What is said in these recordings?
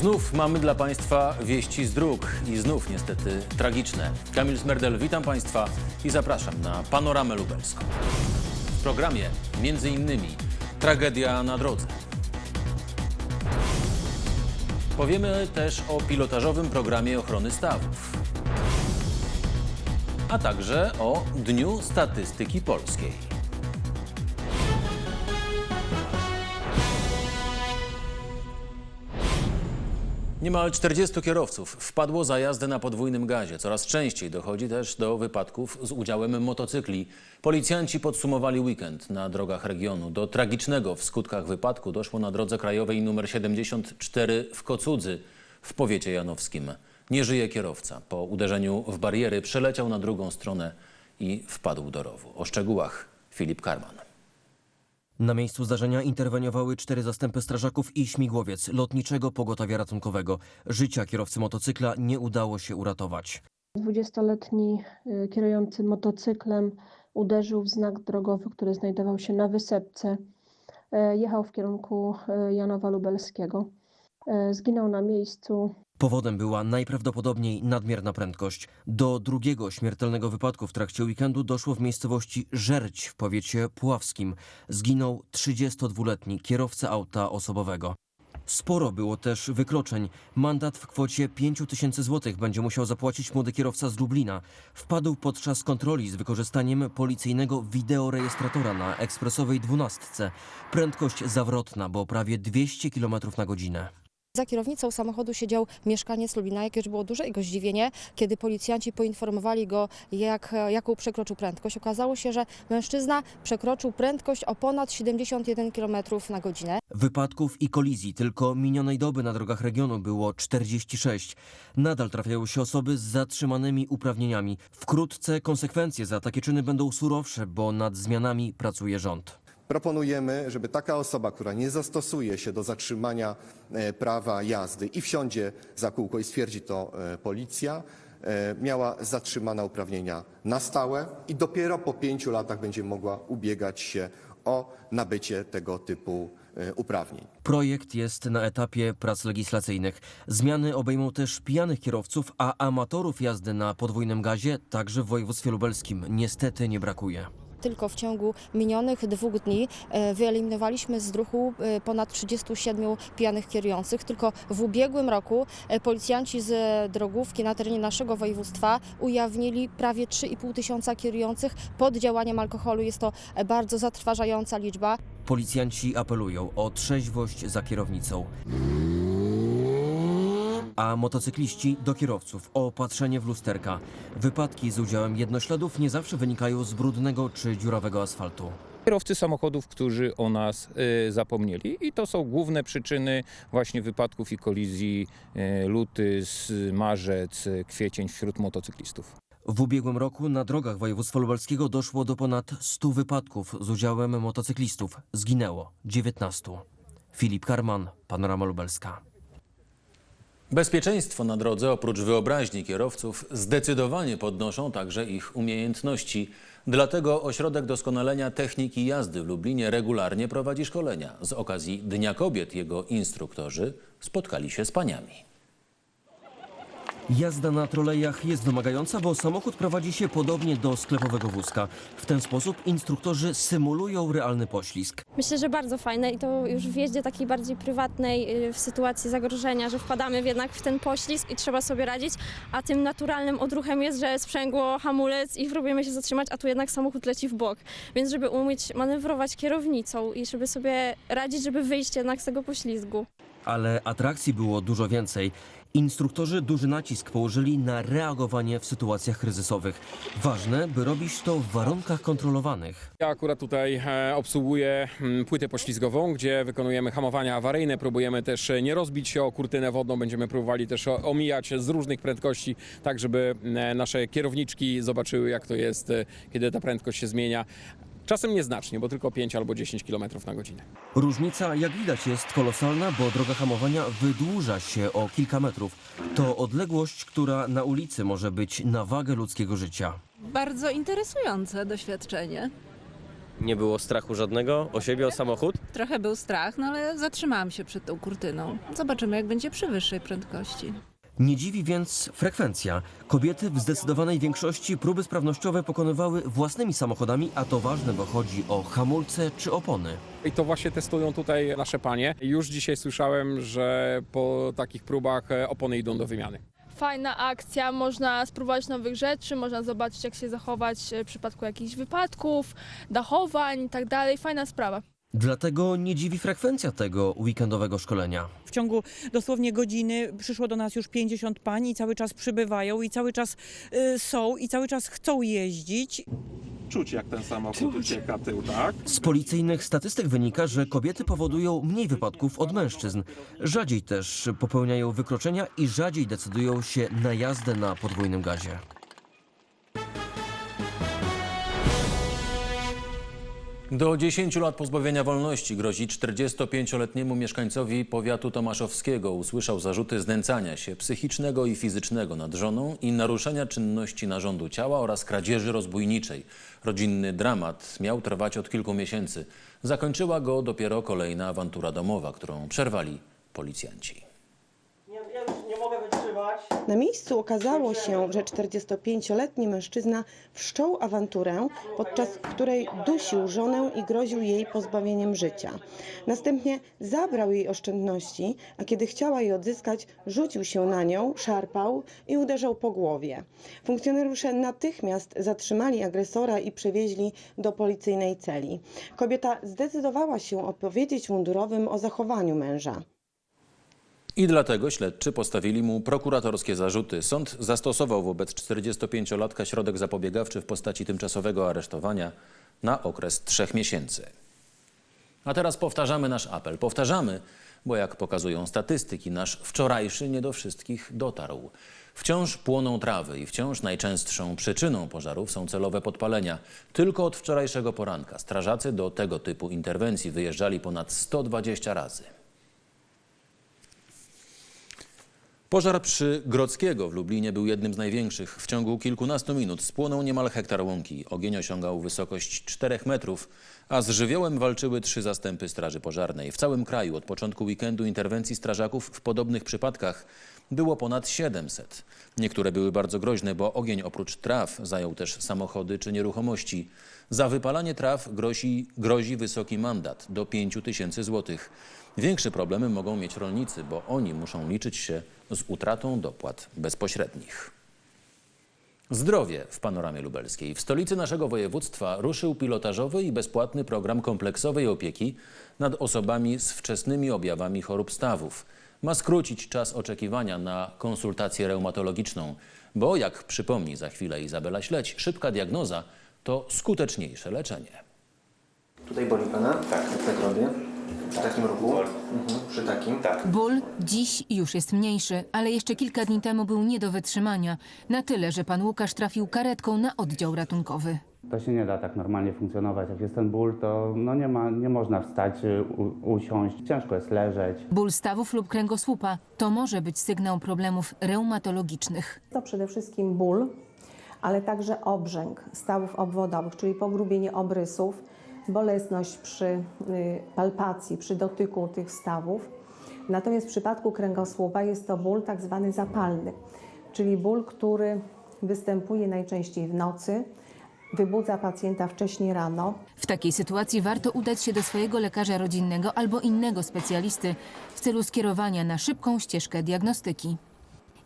Znów mamy dla Państwa wieści z dróg i znów niestety tragiczne. Kamil Smerdel, witam Państwa i zapraszam na Panoramę Lubelską. W programie między innymi tragedia na drodze. Powiemy też o pilotażowym programie ochrony stawów. A także o Dniu Statystyki Polskiej. Niemal 40 kierowców wpadło za jazdę na podwójnym gazie. Coraz częściej dochodzi też do wypadków z udziałem motocykli. Policjanci podsumowali weekend na drogach regionu. Do tragicznego w skutkach wypadku doszło na drodze krajowej nr 74 w Kocudzy w powiecie janowskim. Nie żyje kierowca. Po uderzeniu w bariery przeleciał na drugą stronę i wpadł do rowu. O szczegółach Filip Karman. Na miejscu zdarzenia interweniowały cztery zastępy strażaków i śmigłowiec lotniczego pogotowia ratunkowego. Życia kierowcy motocykla nie udało się uratować. 20-letni y, kierujący motocyklem uderzył w znak drogowy, który znajdował się na wysepce. E, Jechał w kierunku e, Janowa Lubelskiego. E, Zginął na miejscu. Powodem była najprawdopodobniej nadmierna prędkość. Do drugiego śmiertelnego wypadku w trakcie weekendu doszło w miejscowości Żerć w powiecie puławskim. Zginął 32-letni kierowca auta osobowego. Sporo było też wykroczeń. Mandat w kwocie 5 tysięcy złotych będzie musiał zapłacić młody kierowca z Lublina. Wpadł podczas kontroli z wykorzystaniem policyjnego wideorejestratora na ekspresowej dwunastce. Prędkość zawrotna, bo prawie 200 km na godzinę. Za kierownicą samochodu siedział mieszkaniec Lubina, jakież było duże jego zdziwienie, kiedy policjanci poinformowali go, jak, jaką przekroczył prędkość. Okazało się, że mężczyzna przekroczył prędkość o ponad 71 km na godzinę. Wypadków i kolizji tylko minionej doby na drogach regionu było 46. Nadal trafiają się osoby z zatrzymanymi uprawnieniami. Wkrótce konsekwencje za takie czyny będą surowsze, bo nad zmianami pracuje rząd. Proponujemy, żeby taka osoba, która nie zastosuje się do zatrzymania e, prawa jazdy i wsiądzie za kółko i stwierdzi to e, policja, e, miała zatrzymane uprawnienia na stałe i dopiero po pięciu latach będzie mogła ubiegać się o nabycie tego typu uprawnień. Projekt jest na etapie prac legislacyjnych. Zmiany obejmą też pijanych kierowców, a amatorów jazdy na podwójnym gazie także w województwie lubelskim niestety nie brakuje. Tylko w ciągu minionych dwóch dni e, wyeliminowaliśmy z ruchu e, ponad 37 pijanych kierujących. Tylko w ubiegłym roku e, policjanci z drogówki na terenie naszego województwa ujawnili prawie 3,5 tysiąca kierujących pod działaniem alkoholu. Jest to bardzo zatrważająca liczba. Policjanci apelują o trzeźwość za kierownicą. A motocykliści do kierowców o opatrzenie w lusterka. Wypadki z udziałem jednośladów nie zawsze wynikają z brudnego czy dziurawego asfaltu. Kierowcy samochodów, którzy o nas y, zapomnieli i to są główne przyczyny właśnie wypadków i kolizji y, luty, z marzec, kwiecień wśród motocyklistów. W ubiegłym roku na drogach województwa lubelskiego doszło do ponad 100 wypadków z udziałem motocyklistów. Zginęło 19. Filip Karman, Panorama Lubelska. Bezpieczeństwo na drodze oprócz wyobraźni kierowców zdecydowanie podnoszą także ich umiejętności. Dlatego Ośrodek Doskonalenia Techniki Jazdy w Lublinie regularnie prowadzi szkolenia. Z okazji Dnia Kobiet jego instruktorzy spotkali się z paniami. Jazda na trolejach jest wymagająca, bo samochód prowadzi się podobnie do sklepowego wózka. W ten sposób instruktorzy symulują realny poślizg. Myślę, że bardzo fajne i to już w jeździe takiej bardziej prywatnej, y, w sytuacji zagrożenia, że wpadamy jednak w ten poślizg i trzeba sobie radzić, a tym naturalnym odruchem jest, że sprzęgło, hamulec i próbujemy się zatrzymać, a tu jednak samochód leci w bok. Więc żeby umieć manewrować kierownicą i żeby sobie radzić, żeby wyjść jednak z tego poślizgu. Ale atrakcji było dużo więcej. Instruktorzy duży nacisk położyli na reagowanie w sytuacjach kryzysowych. Ważne, by robić to w warunkach kontrolowanych. Ja akurat tutaj e, obsługuję mm, płytę poślizgową, gdzie wykonujemy hamowania awaryjne. Próbujemy też e, nie rozbić się o kurtynę wodną. Będziemy próbowali też omijać z różnych prędkości, tak żeby e, nasze kierowniczki zobaczyły, jak to jest, kiedy ta prędkość się zmienia. Czasem nieznacznie, bo tylko 5 albo 10 km na godzinę. Różnica, jak widać, jest kolosalna, bo droga hamowania wydłuża się o kilka metrów. To odległość, która na ulicy może być na wagę ludzkiego życia. Bardzo interesujące doświadczenie. Nie było strachu żadnego o siebie, o samochód? Trochę był strach, no ale zatrzymałam się przed tą kurtyną. Zobaczymy, jak będzie przy wyższej prędkości. Nie dziwi więc frekwencja. Kobiety w zdecydowanej większości próby sprawnościowe pokonywały własnymi samochodami, a to ważne, bo chodzi o hamulce czy opony. I to właśnie testują tutaj nasze panie. Już dzisiaj słyszałem, że po takich próbach e, opony idą do wymiany. fajna akcja, można spróbować nowych rzeczy, można zobaczyć jak się zachować w przypadku jakichś wypadków, dachowań i tak dalej. Fajna sprawa. Dlatego nie dziwi frekwencja tego weekendowego szkolenia. W ciągu dosłownie godziny przyszło do nas już 50 pań i cały czas przybywają i cały czas y, są i cały czas chcą jeździć. Czuć jak ten samochód ucieka tył, tak? Z policyjnych statystyk wynika, że kobiety powodują mniej wypadków od mężczyzn. Rzadziej też popełniają wykroczenia i rzadziej decydują się na jazdę na podwójnym gazie. Do 10 lat pozbawienia wolności grozi 45-letniemu mieszkańcowi powiatu tomaszowskiego. Usłyszał zarzuty znęcania się psychicznego i fizycznego nad żoną i naruszenia czynności narządu ciała oraz kradzieży rozbójniczej. Rodzinny dramat miał trwać od kilku miesięcy. Zakończyła go dopiero kolejna awantura domowa, którą przerwali policjanci. Na miejscu okazało się, że 45-letni mężczyzna wszczął awanturę, podczas której dusił żonę i groził jej pozbawieniem życia. Następnie zabrał jej oszczędności, a kiedy chciała je odzyskać, rzucił się na nią, szarpał i uderzał po głowie. Funkcjonariusze natychmiast zatrzymali agresora i przewieźli do policyjnej celi. Kobieta zdecydowała się opowiedzieć mundurowym o zachowaniu męża. I dlatego śledczy postawili mu prokuratorskie zarzuty. Sąd zastosował wobec 45-latka środek zapobiegawczy w postaci tymczasowego aresztowania na okres trzech miesięcy. A teraz powtarzamy nasz apel. Powtarzamy, bo jak pokazują statystyki, nasz wczorajszy nie do wszystkich dotarł. Wciąż płoną trawy i wciąż najczęstszą przyczyną pożarów są celowe podpalenia. Tylko od wczorajszego poranka strażacy do tego typu interwencji wyjeżdżali ponad 120 razy. Pożar przy Grodzkiego w Lublinie był jednym z największych. W ciągu kilkunastu minut spłonął niemal hektar łąki. Ogień osiągał wysokość 4 metrów, a z żywiołem walczyły trzy zastępy Straży Pożarnej. W całym kraju od początku weekendu interwencji strażaków w podobnych przypadkach było ponad 700. Niektóre były bardzo groźne, bo ogień oprócz traw zajął też samochody czy nieruchomości. Za wypalanie traw grozi, grozi wysoki mandat do 5 tysięcy złotych. Większe problemy mogą mieć rolnicy, bo oni muszą liczyć się z utratą dopłat bezpośrednich. Zdrowie w panoramie lubelskiej. W stolicy naszego województwa ruszył pilotażowy i bezpłatny program kompleksowej opieki nad osobami z wczesnymi objawami chorób stawów. Ma skrócić czas oczekiwania na konsultację reumatologiczną, bo jak przypomni za chwilę Izabela Śledź, szybka diagnoza to skuteczniejsze leczenie. Tutaj boli Pana? Tak. Tak robię. Przy takim ruchu? Mhm. Przy takim? Tak. Ból dziś już jest mniejszy, ale jeszcze kilka dni temu był nie do wytrzymania. Na tyle, że pan Łukasz trafił karetką na oddział ratunkowy. To się nie da tak normalnie funkcjonować. Jak jest ten ból, to no nie, ma, nie można wstać, u, usiąść. Ciężko jest leżeć. Ból stawów lub kręgosłupa to może być sygnał problemów reumatologicznych. To przede wszystkim ból, ale także obrzęk stawów obwodowych, czyli pogrubienie obrysów, bolesność przy y, palpacji, przy dotyku tych stawów. Natomiast w przypadku kręgosłupa jest to ból tak zwany zapalny, czyli ból, który występuje najczęściej w nocy, wybudza pacjenta wcześniej rano, W takiej sytuacji warto udać się do swojego lekarza rodzinnego albo innego specjalisty w celu skierowania na szybką ścieżkę diagnostyki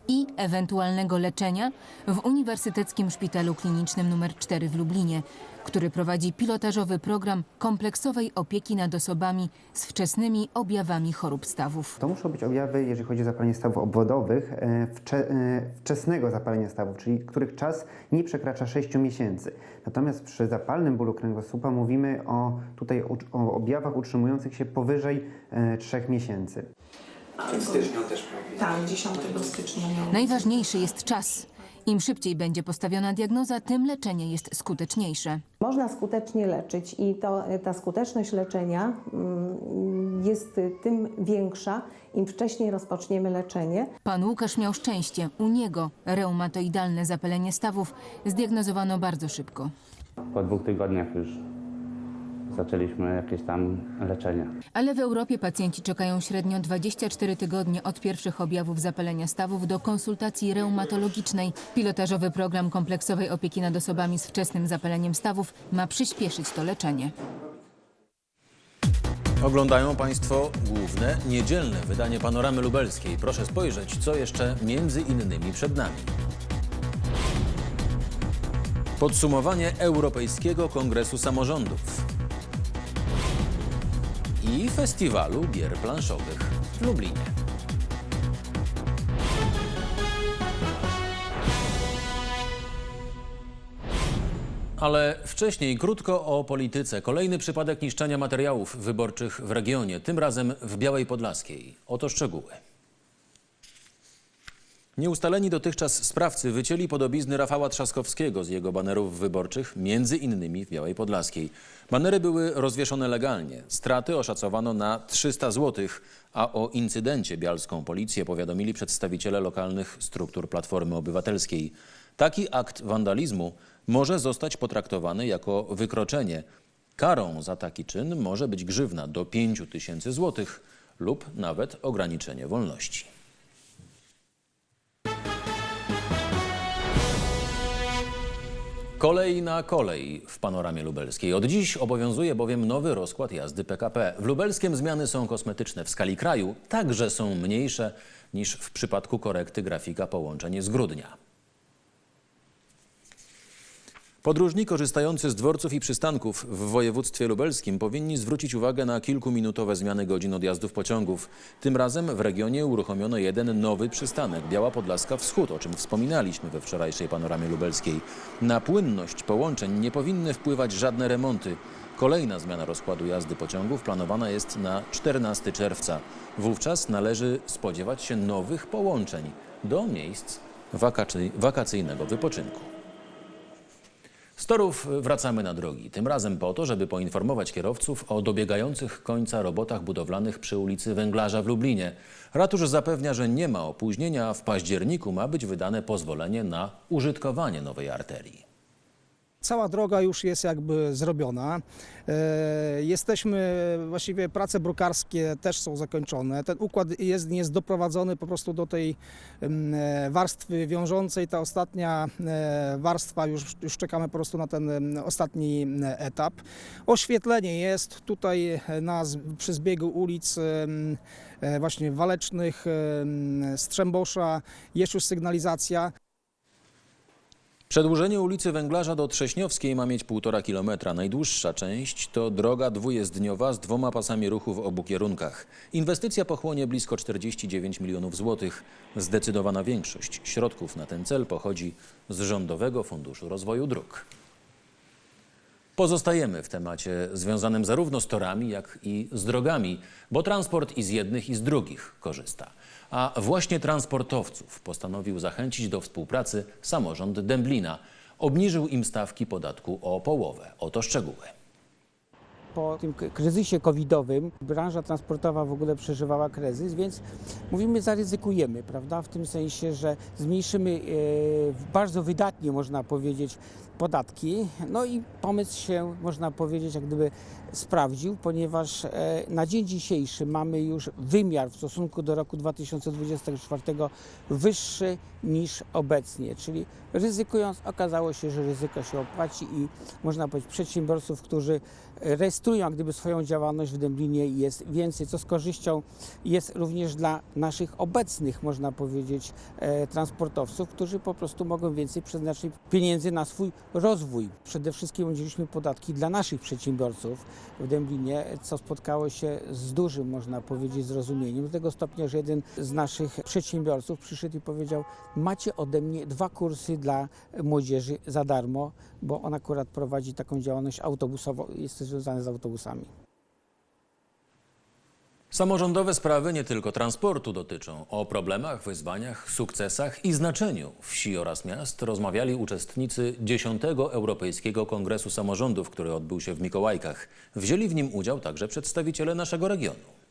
i ewentualnego leczenia w Uniwersyteckim Szpitalu Klinicznym nr 4 w Lublinie, który prowadzi pilotażowy program kompleksowej opieki nad osobami z wczesnymi objawami chorób stawów. To muszą być objawy, jeżeli chodzi o zapalenie stawów obwodowych, e, wcze, e, wczesnego zapalenia stawów, czyli których czas nie przekracza 6 miesięcy. Natomiast przy zapalnym bólu kręgosłupa mówimy o, tutaj o, objawach utrzymujących się powyżej e, 3 miesięcy. W styczniu też tak, 10 stycznia. Najważniejszy jest czas. Im szybciej będzie postawiona diagnoza, tym leczenie jest skuteczniejsze. Można skutecznie leczyć i to, ta skuteczność leczenia mm, jest tym większa, im wcześniej rozpoczniemy leczenie. Pan Łukasz miał szczęście. U niego reumatoidalne zapalenie stawów zdiagnozowano bardzo szybko. Po dwóch tygodniach już zaczęliśmy jakieś tam leczenie. Ale w Europie pacjenci czekają średnio 24 tygodnie od pierwszych objawów zapalenia stawów do konsultacji reumatologicznej. Pilotażowy program kompleksowej opieki nad osobami z wczesnym zapaleniem stawów ma przyspieszyć to leczenie. Oglądają Państwo główne niedzielne wydanie Panoramy Lubelskiej. Proszę spojrzeć, co jeszcze między innymi przed nami. Podsumowanie Europejskiego Kongresu Samorządów i Festiwalu Gier Planszowych w Lublinie. Ale wcześniej krótko o polityce. Kolejny przypadek niszczenia materiałów wyborczych w regionie, tym razem w Białej Podlaskiej. Oto szczegóły. Nieustaleni dotychczas sprawcy wycięli podobizny Rafała Trzaskowskiego z jego banerów wyborczych, między innymi w Białej Podlaskiej. Banery były rozwieszone legalnie. Straty oszacowano na 300 zł, a o incydencie bialską policję powiadomili przedstawiciele lokalnych struktur Platformy Obywatelskiej. Taki akt wandalizmu może zostać potraktowany jako wykroczenie. Karą za taki czyn może być grzywna do 5 tysięcy złotych lub nawet ograniczenie wolności. Kolej na kolej w panoramie lubelskiej. Od dziś obowiązuje bowiem nowy rozkład jazdy PKP. W lubelskiem zmiany są kosmetyczne. W skali kraju także są mniejsze niż w przypadku korekty grafika połączeń z grudnia. Podróżni korzystający z dworców i przystanków w województwie lubelskim powinni zwrócić uwagę na kilkuminutowe zmiany godzin odjazdów pociągów. Tym razem w regionie uruchomiono jeden nowy przystanek Biała Podlaska Wschód, o czym wspominaliśmy we wczorajszej panoramie lubelskiej. Na płynność połączeń nie powinny wpływać żadne remonty. Kolejna zmiana rozkładu jazdy pociągów planowana jest na 14 czerwca. Wówczas należy spodziewać się nowych połączeń do miejsc wakacy- wakacyjnego wypoczynku. Z torów wracamy na drogi. Tym razem po to, żeby poinformować kierowców o dobiegających końca robotach budowlanych przy ulicy Węglarza w Lublinie. Ratusz zapewnia, że nie ma opóźnienia, a w październiku ma być wydane pozwolenie na użytkowanie nowej arterii. Cała droga już jest jakby zrobiona. E, Jesteśmy, właściwie prace brukarskie też są zakończone. Ten układ jest, jest doprowadzony po prostu do tej em, e, warstwy wiążącej. Ta ostatnia e, warstwa, już, już czekamy po prostu na ten em, ostatni em, etap. Oświetlenie jest tutaj na, przy zbiegu ulic właśnie Walecznych, em, Strzembosza, jest już sygnalizacja. Przedłużenie ulicy Węglarza do Trześniowskiej ma mieć 1,5 kilometra. Najdłuższa część to droga dwujezdniowa z dwoma pasami ruchu w obu kierunkach. Inwestycja pochłonie blisko 49 milionów złotych. Zdecydowana większość środków na ten cel pochodzi z Rządowego Funduszu Rozwoju Dróg. Pozostajemy w temacie związanym zarówno z torami, jak i z drogami, bo transport i z jednych, i z drugich korzysta. A właśnie transportowców postanowił zachęcić do współpracy samorząd Dęblina. Obniżył im stawki podatku o połowę. Oto szczegóły. Po tym kryzysie covidowym branża transportowa w ogóle przeżywała kryzys, więc mówimy zaryzykujemy, prawda? W tym sensie, że zmniejszymy e, bardzo wydatnie, można powiedzieć, podatki. No i pomysł się, można powiedzieć, jak gdyby sprawdził, ponieważ e, na dzień dzisiejszy mamy już wymiar w stosunku do roku 2024 wyższy niż obecnie, czyli ryzykując okazało się, że ryzyko się opłaci i można powiedzieć przedsiębiorców, którzy rejestrują jak gdyby swoją działalność w Dęblinie jest więcej, co z korzyścią jest również dla naszych obecnych, można powiedzieć, e, transportowców, którzy po prostu mogą więcej przeznaczyć pieniędzy na swój rozwój. Przede wszystkim obniżyliśmy podatki dla naszych przedsiębiorców w Dęblinie, co spotkało się z dużym, można powiedzieć, zrozumieniem. Do tego stopnia, że jeden z naszych przedsiębiorców przyszedł i powiedział, macie ode mnie dwa kursy dla młodzieży za darmo, bo on akurat prowadzi taką działalność autobusową, jest związany z autobusami. Samorządowe sprawy nie tylko transportu dotyczą. O problemach, wyzwaniach, sukcesach i znaczeniu wsi oraz miast rozmawiali uczestnicy 10. Europejskiego Kongresu Samorządów, który odbył się w Mikołajkach. Wzięli w nim udział także przedstawiciele naszego regionu.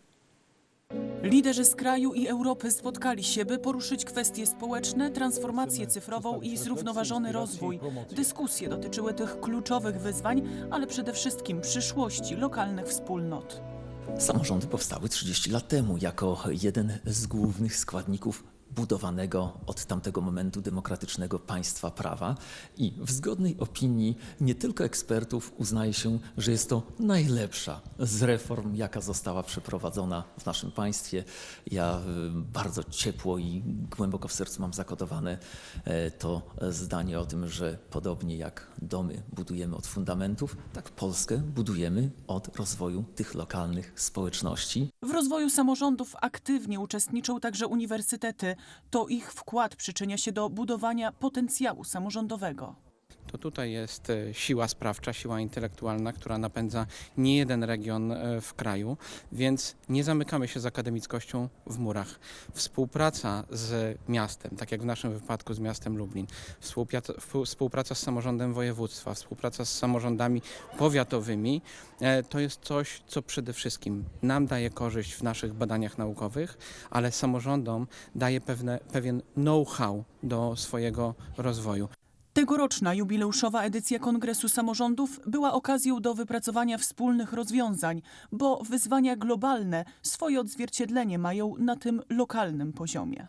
Liderzy z kraju i Europy spotkali się, by poruszyć kwestie społeczne, transformację cyfrową i zrównoważony rozwój. Dyskusje dotyczyły tych kluczowych wyzwań, ale przede wszystkim przyszłości lokalnych wspólnot. Samorządy powstały 30 lat temu jako jeden z głównych składników budowanego od tamtego momentu demokratycznego państwa prawa i w zgodnej opinii nie tylko ekspertów uznaje się, że jest to najlepsza z reform, jaka została przeprowadzona w naszym państwie. Ja y, bardzo ciepło i głęboko w sercu mam zakodowane e, to zdanie o tym, że podobnie jak domy budujemy od fundamentów, tak Polskę budujemy od rozwoju tych lokalnych społeczności. W rozwoju samorządów aktywnie uczestniczą także uniwersytety. To ich wkład przyczynia się do budowania potencjału samorządowego. To tutaj jest e, siła sprawcza, siła intelektualna, która napędza nie jeden region e, w kraju, więc nie zamykamy się z akademickością w murach. Współpraca z miastem, tak jak w naszym wypadku z miastem Lublin, współpraca, z samorządem województwa, współpraca z samorządami powiatowymi, e, to jest coś, co przede wszystkim nam daje korzyść w naszych badaniach naukowych, ale samorządom daje pewne, pewien know-how do swojego rozwoju. Tegoroczna jubileuszowa edycja Kongresu Samorządów była okazją do wypracowania wspólnych rozwiązań, bo wyzwania globalne swoje odzwierciedlenie mają na tym lokalnym poziomie.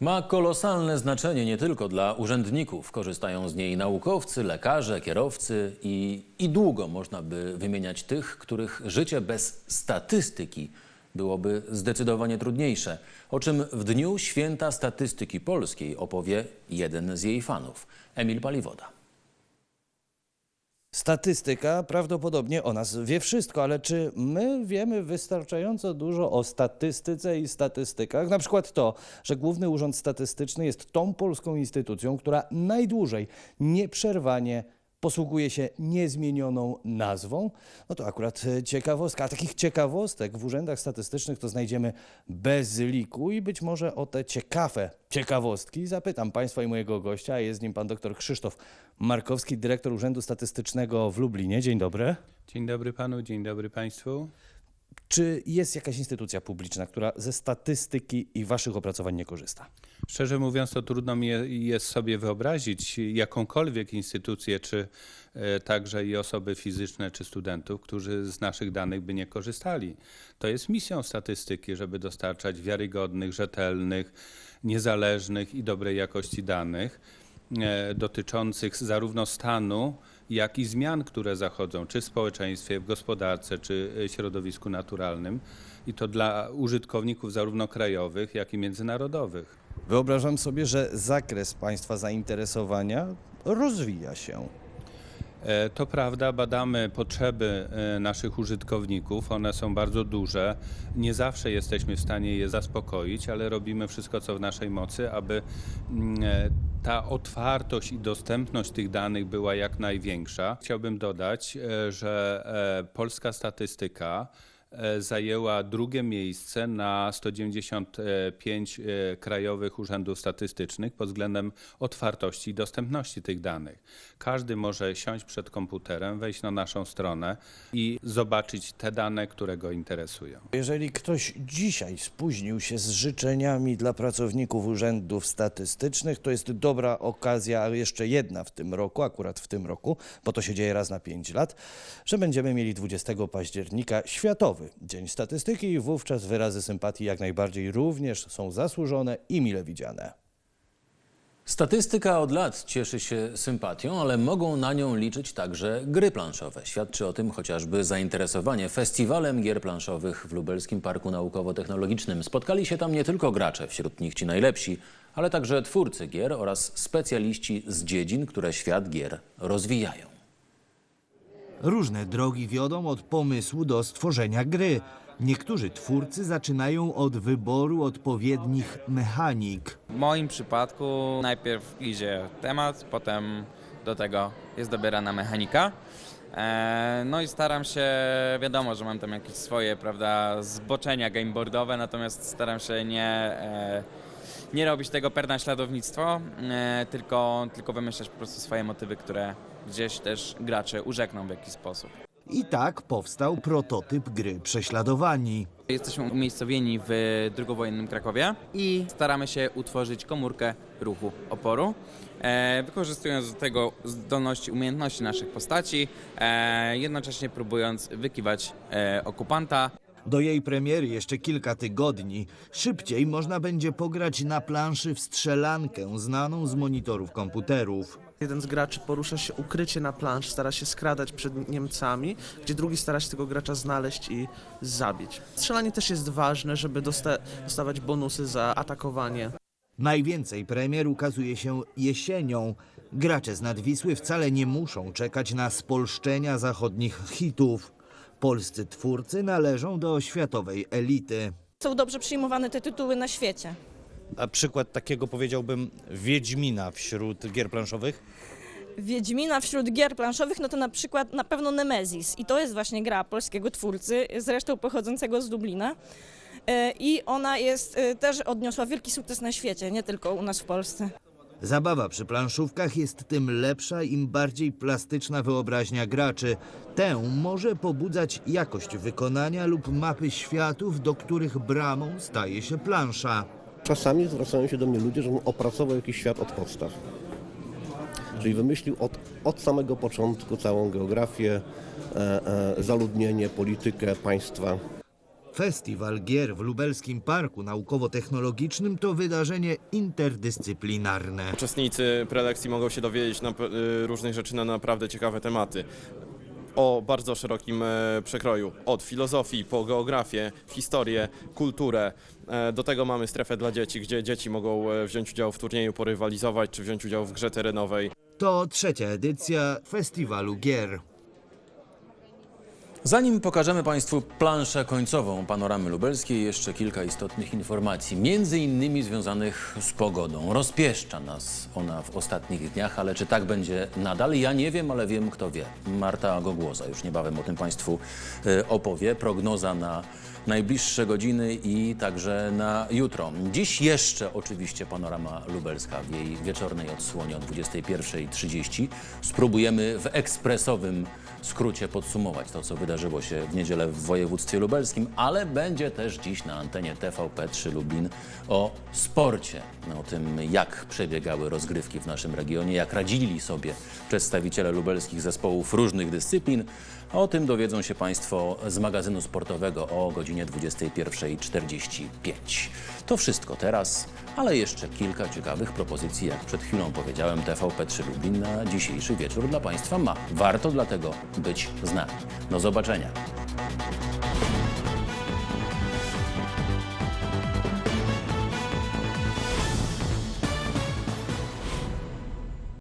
Ma kolosalne znaczenie nie tylko dla urzędników. Korzystają z niej naukowcy, lekarze, kierowcy i, i długo można by wymieniać tych, których życie bez statystyki byłoby zdecydowanie trudniejsze. O czym w Dniu Święta Statystyki Polskiej opowie jeden z jej fanów, Emil Paliwoda. Statystyka prawdopodobnie o nas wie wszystko, ale czy my wiemy wystarczająco dużo o statystyce i statystykach? Na przykład to, że Główny Urząd Statystyczny jest tą polską instytucją, która najdłużej, nieprzerwanie posługuje się niezmienioną nazwą. No to akurat e, ciekawostka. A takich ciekawostek w urzędach statystycznych to znajdziemy bez liku i być może o te ciekawe ciekawostki zapytam Państwa i mojego gościa, jest nim pan dr Krzysztof Markowski, dyrektor Urzędu Statystycznego w Lublinie. Dzień dobry. Dzień dobry panu, dzień dobry państwu. Czy jest jakaś instytucja publiczna, która ze statystyki i waszych opracowań nie korzysta? Szczerze mówiąc, to trudno mi je- jest sobie wyobrazić jakąkolwiek instytucję, czy e, także i osoby fizyczne, czy studentów, którzy z naszych danych by nie korzystali. To jest misją statystyki, żeby dostarczać wiarygodnych, rzetelnych, niezależnych i dobrej jakości danych e, dotyczących zarówno stanu, jak i zmian, które zachodzą, czy w społeczeństwie, w gospodarce, czy e, środowisku naturalnym. I to dla użytkowników zarówno krajowych, jak i międzynarodowych. Wyobrażam sobie, że zakres państwa zainteresowania rozwija się. E, To prawda, badamy potrzeby e, naszych użytkowników. One są bardzo duże. Nie zawsze jesteśmy w stanie je zaspokoić, ale robimy wszystko, co w naszej mocy, aby mm, ta otwartość i dostępność tych danych była jak największa. Chciałbym dodać, e, że e, polska statystyka e, zajęła drugie miejsce na 195 e, krajowych urzędów statystycznych pod względem otwartości i dostępności tych danych. Każdy może siąść przed komputerem, wejść na naszą stronę i zobaczyć te dane, które go interesują. Jeżeli ktoś dzisiaj spóźnił się z życzeniami dla pracowników urzędów statystycznych, to jest dobra okazja, jeszcze jedna w tym roku, akurat w tym roku, bo to się dzieje raz na 5 lat, że będziemy mieli 20 października Światowy Dzień Statystyki i wówczas wyrazy sympatii jak najbardziej również są zasłużone i mile widziane. Statystyka od lat cieszy się sympatią, ale mogą na nią liczyć także gry planszowe. Świadczy o tym chociażby zainteresowanie festiwalem gier planszowych w Lubelskim Parku Naukowo-Technologicznym. Spotkali się tam nie tylko gracze, wśród nich ci najlepsi, ale także twórcy gier oraz specjaliści z dziedzin, które świat gier rozwijają. Różne drogi wiodą od pomysłu do stworzenia gry. Niektórzy twórcy zaczynają od wyboru odpowiednich mechanik. W moim przypadku najpierw idzie temat, potem do tego jest dobierana mechanika. E, No i staram się, wiadomo, że mam tam jakieś swoje, prawda, zboczenia gameboardowe, natomiast staram się nie, e, nie robić tego per naśladownictwo, e, tylko, tylko wymyślać po prostu swoje motywy, które gdzieś też gracze urzekną w jakiś sposób. I tak powstał prototyp gry Prześladowani. Jesteśmy umiejscowieni w drugowojennym Krakowie i staramy się utworzyć komórkę ruchu oporu, e, wykorzystując do tego zdolności, umiejętności naszych postaci, e, jednocześnie próbując wykiwać e, okupanta. Do jej premiery jeszcze kilka tygodni. Szybciej można będzie pograć na planszy w strzelankę znaną z monitorów komputerów. Jeden z graczy porusza się ukrycie na plansz, stara się skradać przed Niemcami, gdzie drugi stara się tego gracza znaleźć i zabić. Strzelanie też jest ważne, żeby dosta dostawać bonusy za atakowanie. Najwięcej premier ukazuje się jesienią. Gracze z Nadwisły wcale nie muszą czekać na spolszczenia zachodnich hitów. Polscy twórcy należą do światowej elity. Są dobrze przyjmowane te tytuły na świecie. A przykład takiego powiedziałbym Wiedźmina wśród gier planszowych? Wiedźmina wśród gier planszowych, no to na przykład na pewno Nemesis. I to jest właśnie gra polskiego twórcy, zresztą pochodzącego z Dublina. E, I ona jest, e, też odniosła wielki sukces na świecie, nie tylko u nas w Polsce. Zabawa przy planszówkach jest tym lepsza, im bardziej plastyczna wyobraźnia graczy. Tę może pobudzać jakość wykonania lub mapy światów, do których bramą staje się plansza. Czasami zwracają się do mnie ludzie, żebym opracował jakiś świat od podstaw. Czyli wymyślił od, od samego początku całą geografię, e, e, zaludnienie, politykę państwa. Festiwal Gier w Lubelskim Parku Naukowo-Technologicznym to wydarzenie interdyscyplinarne. Uczestnicy prelekcji mogą się dowiedzieć na, y, różnych rzeczy na naprawdę ciekawe tematy. O bardzo szerokim e, przekroju. Od filozofii po geografię, historię, kulturę. E, Do tego mamy strefę dla dzieci, gdzie dzieci mogą e, wziąć udział w turnieju, porywalizować czy wziąć udział w grze terenowej. To trzecia edycja Festiwalu Gier. Zanim pokażemy Państwu planszę końcową panoramy lubelskiej, jeszcze kilka istotnych informacji, między innymi związanych z pogodą. Rozpieszcza nas ona w ostatnich dniach, ale czy tak będzie nadal? Ja nie wiem, ale wiem kto wie. Marta Gogłoza już niebawem o tym Państwu e, opowie. Prognoza na najbliższe godziny i także na jutro. Dziś jeszcze oczywiście panorama lubelska w jej wieczornej odsłonie o 21.30. Spróbujemy w ekspresowym skrócie podsumować to, co wydarzyło się w niedzielę w województwie lubelskim, ale będzie też dziś na antenie TVP3 Lublin o sporcie, o tym, jak przebiegały rozgrywki w naszym regionie, jak radzili sobie przedstawiciele lubelskich zespołów różnych dyscyplin. O tym dowiedzą się Państwo z magazynu sportowego o godzinie 21.45. To wszystko teraz, ale jeszcze kilka ciekawych propozycji, jak przed chwilą powiedziałem, TVP3 Lublin na dzisiejszy wieczór dla Państwa ma. Warto dlatego być z nami. Do zobaczenia.